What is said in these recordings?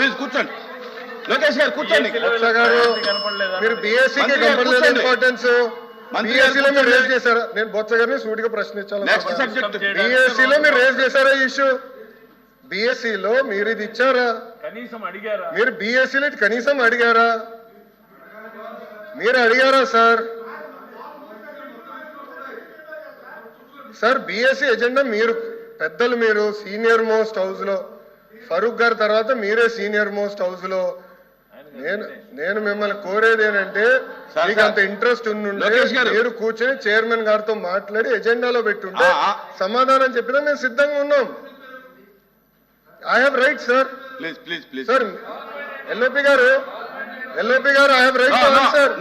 Please కూర్చోండి. లోకేష్ గారు కూర్చోండి. గారు మీరు కూర్చోండి. ఇంపార్టెన్స్ బీఎస్సీలో మీరు. రేజ్ చేశారా. నేను బొత్స గారిని సూటిగా ప్రశ్నించాలి. నెక్స్ట్ సబ్జెక్ట్ బీఎస్సీలో మీరు రేజ్ చేశారా ఇష్యూ బీఎస్సీలో మీరు ఇది ఇచ్చారా? కనీసం అడిగారా? మీరు బీఎస్సీలో కనీసం అడిగారా? మీరు అడిగారా సార్? సార్ బీఎస్సీ ఎజెండా మీరు పెద్దలు మీరు సీనియర్ మోస్ట్ హౌస్లో ఫరూక్ గారి తర్వాత మీరే సీనియర్ మోస్ట్ హౌస్లో నేను నేను మిమ్మల్ని కోరేది ఏంటంటే మీకు. అంత ఇంట్రెస్ట్ ఉండుంటే. మీరు కూర్చొని చైర్మన్ గారితో మాట్లాడి ఎజెండాలో పెట్టుంటే. సమాధానం చెప్పినా మేము సిద్ధంగా ఉన్నాం I have right sir please please please sir LOP garu LOP garu I have right sir.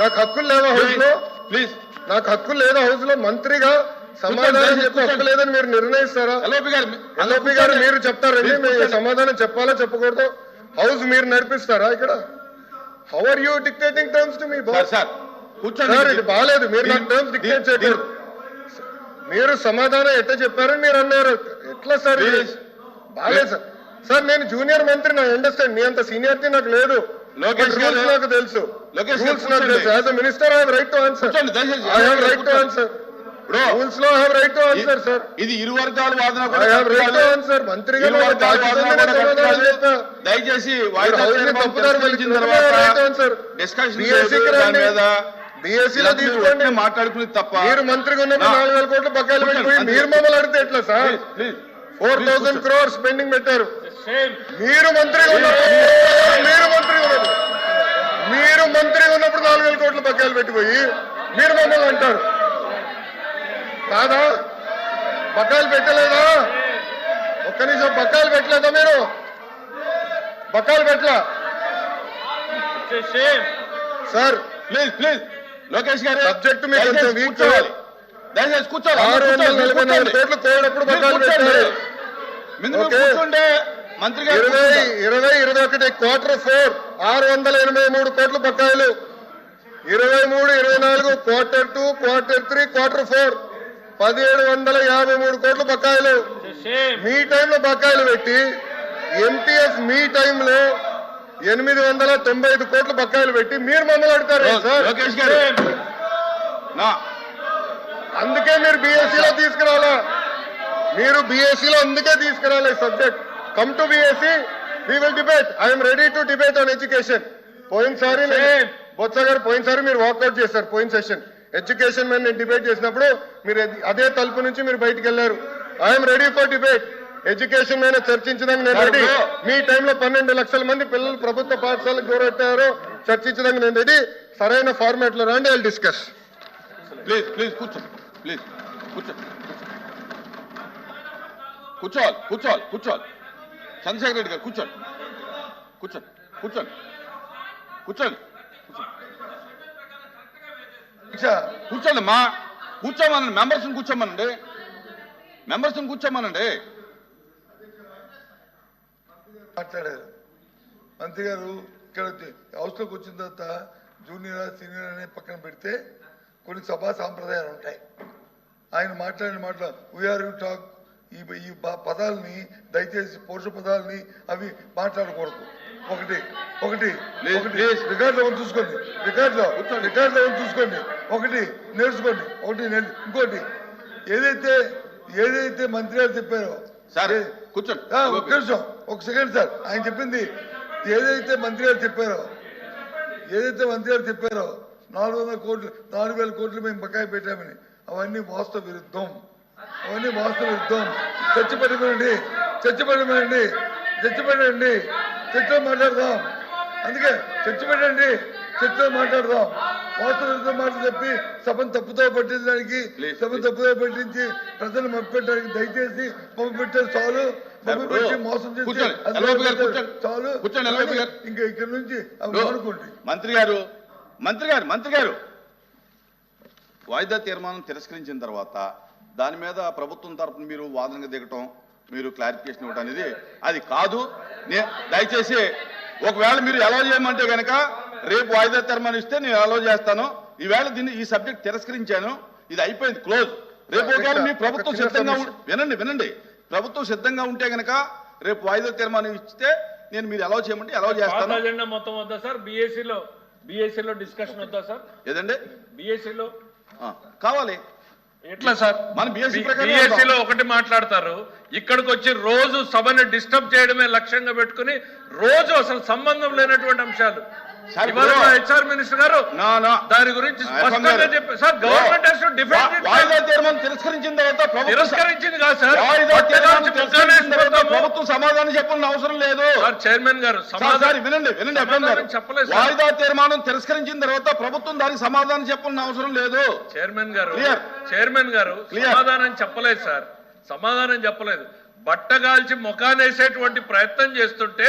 నాకు హక్కులు లేవా హౌస్లో ప్లీజ్ నాకు హక్కులు లేదా హౌస్లో మంత్రిగా సమాధానం కూర్చోండి, చెప్పి కూర్చోండి. హక్కు లేదని మీరు నిర్ణయిస్తారా? ఎల్ఓపి గారు ఎల్ఓపి గారు మీరు చెప్తారండి. సమాధానం చెప్పాలా చెప్పకూడదు? హౌస్ మీరు నడిపిస్తారా ఇక్కడ? How are you dictating terms to me sir కూర్చోండి. ఇది బాగాలేదు. మీరు నాకు టర్మ్స్ డిక్టేట్ చేయకూడదు. మీరు సమాధానం ఎట్లా చెప్పారని మీరు అన్నారు. ఎట్లా సార్. బాగాలేదు సార్. సార్ నేను జూనియర్ మంత్రి నాకు అండర్స్టాండ్. మీ అంత సీనియారిటీ నాకు లేదు. నాకు తెలుసు. రూల్స్ నాకు. తెలుసు. As a minister I right to answer. I have right to. Answer రూల్స్లో have right to answer sir ఇది ఇరు వర్గాల వాదన ఐ కూడా హావ్ రైట్ టు. ఆన్సర్ కట్టుకోవాలి. చెప్తా. దయచేసి వాయిదా హౌస్ని తీర్మానం తప్పుదారి పలికిన తర్వాత రైట్ ఆన్సర్ డిస్కషన్ దాని మీద మాట్లాడుకునేది తప్ప మీరు మంత్రిగా ఉన్నప్పుడు నాలుగు వేల కోట్లు బకాయిలు పెట్టిపోయి. మీరు మమ్మల్ని అడిగితే ఎట్లా సార్ ఫోర్ థౌసండ్ కూర్చోండి. క్రోర్స్ పెండింగ్ పెట్టారు. మీరు మంత్రిగా ఉన్నప్పుడు మీరు మంత్రిగా ఉన్నప్పుడు మీరు మంత్రిగా ఉన్నప్పుడు నాలుగు వేల కోట్ల బకాయిలు పెట్టిపోయి మీరు మమ్మల్ని అంటారు. కాదా? బకాయిలు పెట్టలేదా? ఒక్క నిమిషం బకాయిలు పెట్టలేదా మీరు? బకాయిలు పెట్టలా? Sir please please. లోకేష్ గారు కూర్చోవాలి. దయచేసి కూర్చోవాలి. ఆరు వందల నలభై నాలుగు. కోట్లు కోడప్పుడు బకాయిలు. పెట్టారు. ముందు మంత్రి గారు ఇరవై. ఇరవై ఇరవై ఒకటి క్వార్టర్ ఫోర్ ఆరు వందల ఎనభై మూడు కోట్ల బకాయిలు. ఇరవై మూడు ఇరవై నాలుగు quarter two quarter three quarter four పదిహేడు వందల యాభై మూడు కోట్ల బకాయిలు. మీ టైంలో బకాయిలు పెట్టి ఎంటీఎఫ్ మీ టైంలో ఎనిమిది వందల తొంభై ఐదు కోట్ల బకాయిలు పెట్టి మీరు మమ్మల్ని అడుగుతారు లో- సార్? లోకేష్ గారు నా. అందుకే మీరు బీఎస్సీలో తీసుకురావాలా? మీరు బీఎస్సీలో అందుకే తీసుకురాలి subject. Come to BSc we will debate I'm ready to debate on education పోయినసారి బొత్స గారు పోయినసారి మీరు వాకౌట్ చేశారు పోయిన సెషన్ ఎడ్యుకేషన్ మీద నేను డిబేట్ చేసినప్పుడు మీరు అది- తలుపు నుంచి మీరు బయటికి వెళ్ళారు I'm ready for debate education మీద చర్చించడానికి నేను రెడీ మీ టైంలో పన్నెండు లక్షల మంది పిల్లలు ప్రభుత్వ పాఠశాలకు దూరెట్టారో. చర్చించడానికి నేను రెడీ సరైన ఫార్మాట్లో రండి ఐ డిస్కస్ ప్లీజ్ ప్లీజ్ కూర్చో. ప్లీజ్ కూర్చో. కూర్చోవాలి కూర్చోవాలి కూర్చోవాలి. చంద్రశేఖర్ రెడ్డి గారు కూర్చోండి. కూర్చోండి కూర్చోండి. కూర్చోండి. కూర్చోండి మా. కూర్చోమనండి మెంబర్స్ని కూర్చోమనండి. మెంబర్స్ని కూర్చోమనండి. మాట్లాడారు మంత్రి గారు ఇక్కడ హౌస్లోకి వచ్చిన తర్వాత జూనియర్ సీనియర్ అనే పక్కన పెడితే కొన్ని సభా సాంప్రదాయాలు ఉంటాయి. ఆయన మాట్లాడిన మాటలు వీఆర్ యూ టాక్ ఈ ప- పదాలని దయచేసి పౌరుష పదాలని అవి మాట్లాడకూడదు. ఒకటి ఒకటి ఒకటి. రికార్డులో ఉంది చూసుకోండి. రికార్డులో రికార్డులో ఉంది చూసుకోండి. ఒకటి నేర్చుకోండి. ఒకటి ఇంకోటి. ఏదైతే ఏదైతే మంత్రి గారు చెప్పారో సార్ కూర్చోండి. నిమిషం ఒక సెకండ్ సార్. ఆయన చెప్పింది ఏదైతే మంత్రి గారు చెప్పారో ఏదైతే మంత్రి గారు చెప్పారో నాలుగు వందల కోట్లు నాలుగు వేల కోట్లు మేము బకాయి పెట్టామని అవన్నీ వాస్తవ విరుద్ధం. అవన్నీ వాస్తవ విరుద్ధం. పెట్టమనండి చర్చ పెట్టండి చర్చలో మాట్లాడదాం. అందుకే చర్చ పెట్టండి. చర్చలో మాట్లాడదాం. వాస్తవ మాటలు చెప్పి సభను తప్పుతో పట్టించడానికి సభను please. తప్పుదో పెట్టించి ప్రజలు మభ్యపెట్టడానికి దయచేసి మభ్యపెట్టారు చాలు. చాలు. ఇంకా ఇక్కడ నుంచి మానుకోండి. మంత్రి గారు మంత్రి గారు మంత్రి గారు. వాయిదా తీర్మానం తిరస్కరించిన తర్వాత దాని మీద ప్రభుత్వం తరపున మీరు వాదనగా దిగటం మీరు క్లారిఫికేషన్ ఇవ్వటం అనేది అది కాదు. దయచేసి ఒకవేళ మీరు అలౌ చేయమంటే కనుక రేపు వాయిదా తీర్మానం ఇస్తే నేను అలౌ చేస్తాను. ఈవేళ దీన్ని ఈ సబ్జెక్ట్ తిరస్కరించాను. ఇది అయిపోయింది క్లోజ్. రేపు ఒకవేళ మీ ప్రభుత్వం సిద్ధంగా. వినండి వినండి. ప్రభుత్వం సిద్ధంగా ఉంటే గనక రేపు వాయిదా తీర్మానం ఇస్తే నేను మీరు ఎలా చేయమంటే ఎలా చేస్తాను. అజెండా మొత్తం వద్దా సార్? బీఎస్సీలో బీఎస్సీలో డిస్కషన్ వద్దా సార్? ఏదండి? బీఎస్సీలో కావాలి. ఎట్లా సార్? మన బీఎస్సీలో ఒకటి మాట్లాడతారు. ఇక్కడికి వచ్చి రోజు సభని డిస్టర్బ్ చేయడమే లక్ష్యంగా పెట్టుకుని రోజు అసలు సంబంధం లేనటువంటి అంశాలు. హెచ్ఆర్ మినిస్టర్ గారు దాని గురించి స్పష్టంగా. చెప్పారు సార్ గవర్నమెంట్ వాయిదా. తీర్మానం తిరస్కరించిన తర్వాత ప్రభుత్వం తిరస్కరించింది కాదు సార్ సమాధానం చెప్పాల్సిన అవసరం లేదు సార్ చైర్మన్ గారు సమాధానం వినండి వినండి చెప్పలేదు. వాయిదా తీర్మానం తిరస్కరించిన తర్వాత ప్రభుత్వం దానికి సమాధానం చెప్పాల్సిన అవసరం లేదు చైర్మన్ గారు. చైర్మన్ గారు. సమాధానం చెప్పలేదు సార్ సమాధానం చెప్పలేదు బట్టగాల్చి ముఖానేసేటువంటి ప్రయత్నం చేస్తుంటే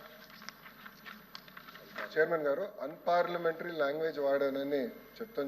చైర్మన్ గారు అన్పార్లమెంటరీ లాంగ్వేజ్ వాడానని చెప్తాను